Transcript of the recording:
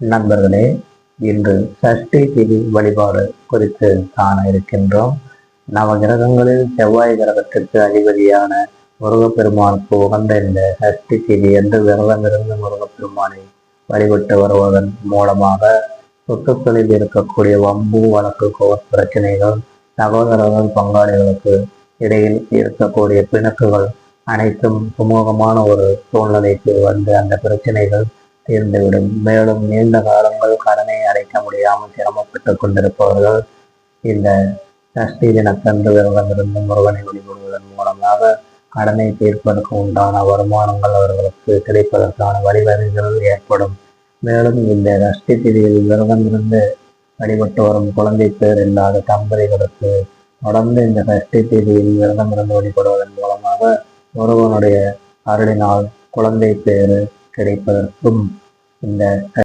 நண்பர்களே இன்று சஷ்டி திதி வழிபாடு குறித்து காண இருக்கின்றோம். நவ கிரகங்களில் செவ்வாய் கிரகத்திற்கு அதிபதியான முருகப்பெருமானுக்கு உகந்த இந்த சஷ்டி திதி என்று விரதமிருந்து முருகப்பெருமானை வழிபட்டு வருவதன் மூலமாக சொத்துக்களில் இருக்கக்கூடிய வம்பு வழக்கு கோர் பிரச்சனைகள் சகோதரர்கள் பங்காளிகளுக்கு இடையில் இருக்கக்கூடிய பிணக்குகள் அனைத்தும் சுமூகமான ஒரு சூழ்நிலைக்கு வந்து அந்த பிரச்சனைகள் தீர்ந்துவிடும். மேலும் நீண்ட காலங்கள் கடனை அடைக்க முடியாமல் சிரமப்பட்டுக் கொண்டிருப்பவர்கள் இந்த சஷ்டி தினத்தன்று விரதமிருந்து முருகனை வழிபடுவதன் மூலமாக கடனை தீர்ப்பதற்கு உண்டான வருமானங்கள் அவர்களுக்கு கிடைப்பதற்கான வழிவகைகள் ஏற்படும். மேலும் இந்த சஷ்டி திதியில் விரதமிருந்து வழிபட்டு வரும் குழந்தை பேர் இல்லாத தம்பதிகளுக்கு தொடர்ந்து இந்த சஷ்டி திதியில் விரதமிருந்து வழிபடுவதன் மூலமாக ஒருவனுடைய அருளினால் குழந்தை பேரு கிடைப்பதற்கும் இந்த